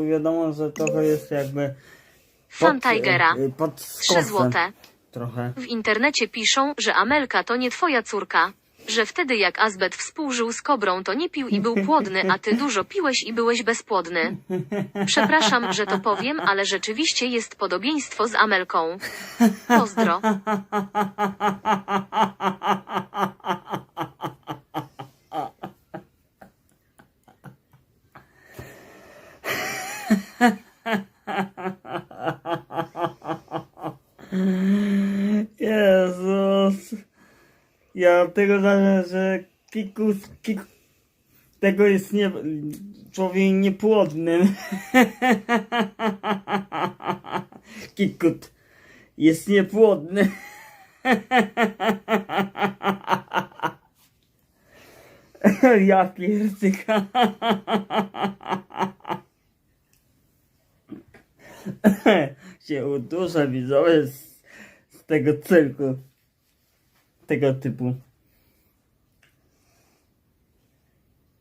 Wiadomo, że trochę jest jakby Fan Tigera. y, pod 3 skosem złote. trochę. W internecie piszą, że Amelka to nie twoja córka. Że wtedy jak Azbet współżył z kobrą to nie pił i był płodny, a ty dużo piłeś i byłeś bezpłodny. Przepraszam, że to powiem, ale rzeczywiście jest podobieństwo z Amelką. Pozdro. Jezus. Ja tego zależy, że kikus, kik, tego jest nie, człowiek niepłodny. Kikut jest niepłodny. Ja pierdyka. się uduszę widzowie z, z tego cyrku. Tego typu.